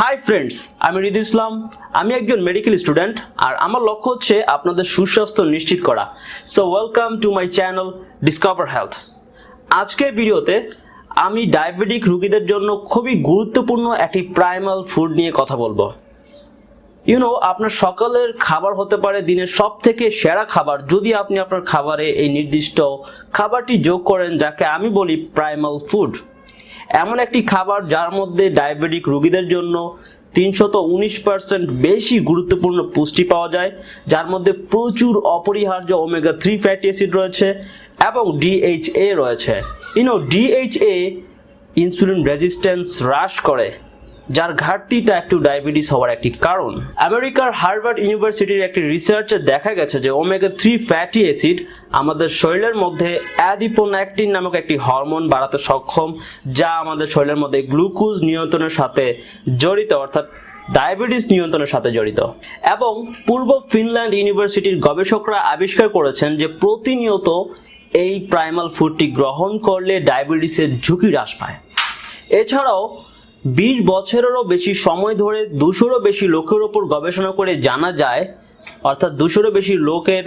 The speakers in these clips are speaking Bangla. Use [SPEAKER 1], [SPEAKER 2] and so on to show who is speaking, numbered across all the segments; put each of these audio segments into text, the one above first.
[SPEAKER 1] হাই ফ্রেন্ডস আমি হৃদয় ইসলাম আমি একজন মেডিকেল স্টুডেন্ট আর আমার লক্ষ্য হচ্ছে আপনাদের সুস্বাস্থ্য নিশ্চিত করা। So welcome to my channel discover health আজকের ভিডিওতে আমি ডায়াবেটিক রোগীদের জন্য খুবই গুরুত্বপূর্ণ একটি প্রাইমাল ফুড নিয়ে কথা বলব। ইউনো আপনার সকালের খাবার হতে পারে, দিনের সব থেকে সেরা খাবার। যদি আপনি আপনার খাবারে এই নির্দিষ্ট খাবারটি যোগ করেন, যাকে আমি বলি প্রাইমাল ফুড এমন একটি খাবার যার মধ্যে ডায়াবেটিক রোগীদের জন্য তিনশত উনিশ পার্সেন্ট বেশি গুরুত্বপূর্ণ পুষ্টি পাওয়া যায়, যার মধ্যে প্রচুর অপরিহার্য ওমেগা থ্রি ফ্যাটি অ্যাসিড রয়েছে এবং ডিএইচএ রয়েছে। ইউনো ডিএইচএ ইনসুলিন রেজিস্ট্যান্স হ্রাস করে। যার ঘাটতিটা একটু ডায়াবেটিস হওয়ার একটি কারণ। আমেরিকার হার্ভার্ড ইউনিভার্সিটির একটি রিসার্চে দেখা গেছে যে ওমেগা থ্রি ফ্যাটি অ্যাসিড আমাদের শরীরের মধ্যে অ্যাডিপোন্যাকটিন নামক একটি হরমোন বাড়াতে সক্ষম, যা আমাদের শরীরের মধ্যে গ্লুকোজ নিয়ন্ত্রণের সাথে জড়িত, অর্থাৎ ডায়াবেটিস নিয়ন্ত্রণের সাথে জড়িত। এবং পূর্ব ফিনল্যান্ড ইউনিভার্সিটির গবেষকরা আবিষ্কার করেছেন যে প্রতিনিয়ত এই প্রাইমাল ফুডটি গ্রহণ করলে ডায়াবেটিসের ঝুঁকি হ্রাস পায়। এছাড়াও বিশ বছরেরও বেশি সময় ধরে দুশোরও বেশি লোকের ওপর গবেষণা করে জানা যায়, অর্থাৎ দুশোরও বেশি লোকের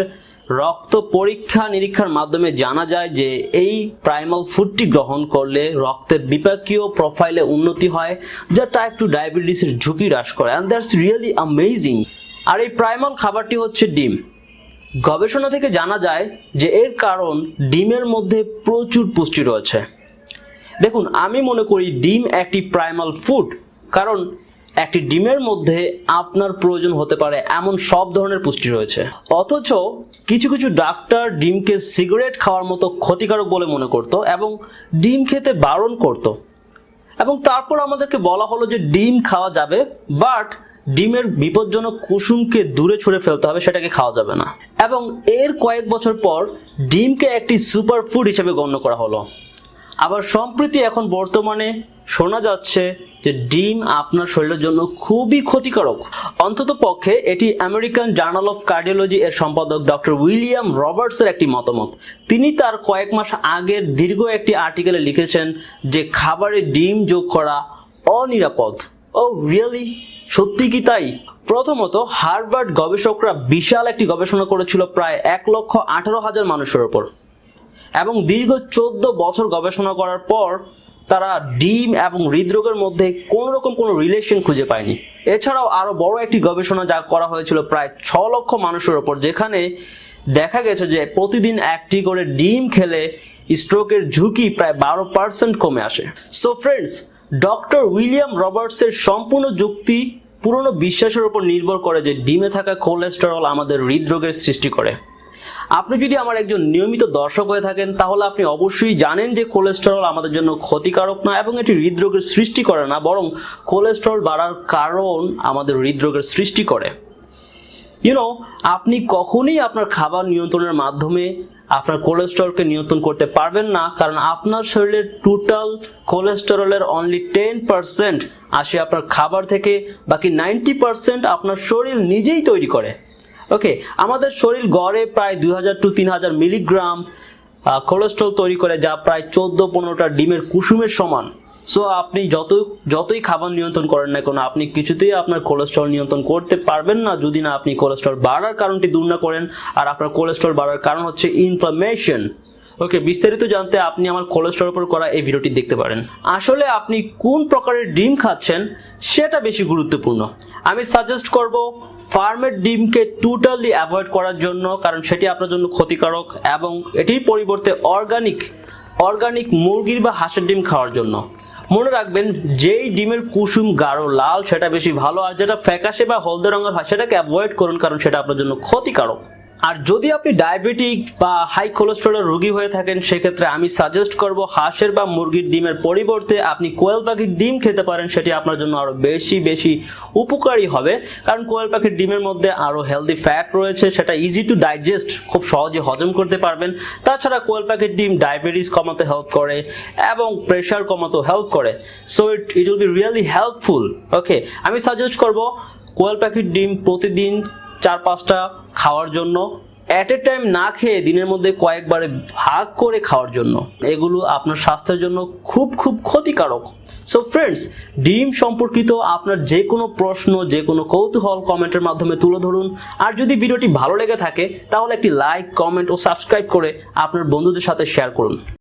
[SPEAKER 1] রক্ত পরীক্ষা নিরীক্ষার মাধ্যমে জানা যায় যে এই প্রাইমাল ফুডটি গ্রহণ করলে রক্তের বিপাকীয় প্রোফাইলে উন্নতি হয়, যা টাইপ টু ডায়াবেটিসের ঝুঁকি হ্রাস করে। অ্যান্ড দ্যাটস রিয়েলি অ্যামেজিং আর এই প্রাইমাল খাবারটি হচ্ছে ডিম। গবেষণা থেকে জানা যায় যে এর কারণ ডিমের মধ্যে প্রচুর পুষ্টি রয়েছে। দেখুন, আমি মনে করি ডিম একটি প্রাইমাল ফুড কারণ একটি ডিমের মধ্যে আপনার প্রয়োজন হতে পারে এমন সব ধরনের পুষ্টি রয়েছে। অথচ কিছু কিছু ডাক্তার ডিমকে সিগারেট খাওয়ার মতো ক্ষতিকারক বলে মনে করত এবং ডিম খেতে বারণ করত। এবং তারপর আমাদেরকে বলা হলো যে ডিম খাওয়া যাবে বাট ডিমের বিপজ্জনক কুসুমকে দূরে ছুঁড়ে ফেলতে হবে, সেটাকে খাওয়া যাবে না। এবং এর কয়েক বছর পর ডিমকে একটি সুপার ফুড হিসেবে গণ্য করা হলো। আবার সম্প্রতি এখন বর্তমানে শোনা যাচ্ছে যে ডিম আপনার শরীরের জন্য খুবই ক্ষতিকারক। অন্তত পক্ষে এটি আমেরিকান জার্নাল অফ কার্ডিওলজি এর সম্পাদক ডক্টর উইলিয়াম রবার্টসের একটি মতামত। তিনি তার কয়েক মাস আগের দীর্ঘ একটি আর্টিকেলে লিখেছেন যে খাবারে ডিম যোগ করা অনিরাপদ। Oh, really? সত্যি কি তাই? প্রথমত, হার্ভার্ড গবেষকরা বিশাল একটি গবেষণা করেছিল প্রায় এক লক্ষ আঠারো হাজার মানুষের ওপর। এবং দীর্ঘ চোদ্দ বছর গবেষণা করার পর তারা ডিম এবং হৃদরোগের মধ্যে কোনো রকম কোনো রিলেশন খুঁজে পায়নি। এছাড়াও আরও বড় একটি গবেষণা যা করা হয়েছিল প্রায় ছ লক্ষ মানুষের ওপর, যেখানে দেখা গেছে যে প্রতিদিন একটি করে ডিম খেলে স্ট্রোকের ঝুঁকি প্রায় বারো পার্সেন্ট কমে আসে। সো ফ্রেন্ডস ডক্টর উইলিয়াম রবার্টসের সম্পূর্ণ যুক্তি পুরনো বিশ্বাসের উপর নির্ভর করে যে ডিমে থাকা কোলেস্টেরল আমাদের হৃদরোগের সৃষ্টি করে। আপনি যদি আমার একজন নিয়মিত দর্শক হয়ে থাকেন, তাহলে আপনি অবশ্যই জানেন যে কোলেস্টেরল আমাদের জন্য ক্ষতিকারক না এবং এটি হৃদরোগের সৃষ্টি করে না, বরং কোলেস্টেরল বাড়ার কারণ আমাদের হৃদরোগের সৃষ্টি করে। ইউনো আপনি কখনোই আপনার খাবার নিয়ন্ত্রণের মাধ্যমে আপনার কোলেস্টেরলকে নিয়ন্ত্রণ করতে পারবেন না, কারণ আপনার শরীরের টোটাল কোলেস্টেরলের অনলি টেন পার্সেন্ট আসে আপনার খাবার থেকে, বাকি নাইনটি পার্সেন্ট আপনার শরীর নিজেই তৈরি করে। ওকে আমাদের শরীর গড়ে প্রায় দুই হাজার টু তিন হাজার মিলিগ্রাম কোলেস্ট্রল তৈরি করে যা প্রায় চোদ্দ পনেরোটা ডিমের কুসুমের সমান। সো আপনি যত, যতই খাবার নিয়ন্ত্রণ করেন না কেন, আপনি কিছুতেই আপনার কোলেস্ট্রল নিয়ন্ত্রণ করতে পারবেন না যদি না আপনি কোলেস্ট্রল বাড়ার কারণটি দূর না করেন। আর আপনার কোলেস্ট্রল বাড়ার কারণ হচ্ছে ইনফ্লামেশন ওকে, বিস্তারিত জানতে আপনি আমার কোলেস্ট্রল উপর করা এই ভিডিওটি দেখতে পারেন। আসলে আপনি কোন প্রকারের ডিম খাচ্ছেন সেটা বেশি গুরুত্বপূর্ণ। আমি সাজেস্ট করব ফার্মের ডিমকে টোটালি অ্যাভয়েড করার জন্য, কারণ সেটি আপনার জন্য ক্ষতিকারক এবং এটির পরিবর্তে অর্গানিক অর্গানিক মুরগির বা হাঁসের ডিম খাওয়ার জন্য। মনে রাখবেন, যেই ডিমের কুসুম গাঢ় লাল, সেটা বেশি ভালো, আর যেটা ফ্যাকাশে বা হলদে রঙের হয়, সেটাকে অ্যাভয়েড করুন, কারণ সেটা আপনার জন্য ক্ষতিকারক। আর যদি আপনি ডায়াবেটিক বা হাই কোলেস্ট্রলের রোগী হয়ে থাকেন, সেক্ষেত্রে আমি সাজেস্ট করব হাঁসের বা মুরগির ডিমের পরিবর্তে আপনি কোয়েল পাখির ডিম খেতে পারেন, সেটি আপনার জন্য আরও বেশি বেশি উপকারী হবে। কারণ কোয়েল পাখির ডিমের মধ্যে আরও হেলদি ফ্যাট রয়েছে, সেটা ইজি টু ডাইজেস্ট খুব সহজে হজম করতে পারবেন। তাছাড়া কোয়েল পাখির ডিম ডায়াবেটিস কমাতে হেল্প করে এবং প্রেশার কমাতেও হেল্প করে। So it it will be really helpful okay আমি সাজেস্ট করব কোয়েল পাখির ডিম প্রতিদিন চার পাঁচটা খাওয়ার জন্য। অ্যাট এ টাইম না খেয়ে দিনের মধ্যে কয়েকবারে ভাগ করে খাওয়ার জন্য। এগুলো আপনার স্বাস্থ্যের জন্য খুব খুব ক্ষতিকারক। সো ফ্রেন্ডস ডিম সম্পর্কিত আপনার যে কোনো প্রশ্ন যে কোনো কৌতূহল কমেন্টের মাধ্যমে তুলে ধরুন। আর যদি ভিডিওটি ভালো লেগে থাকে, তাহলে একটি লাইক কমেন্ট ও সাবস্ক্রাইব করে আপনার বন্ধুদের সাথে শেয়ার করুন।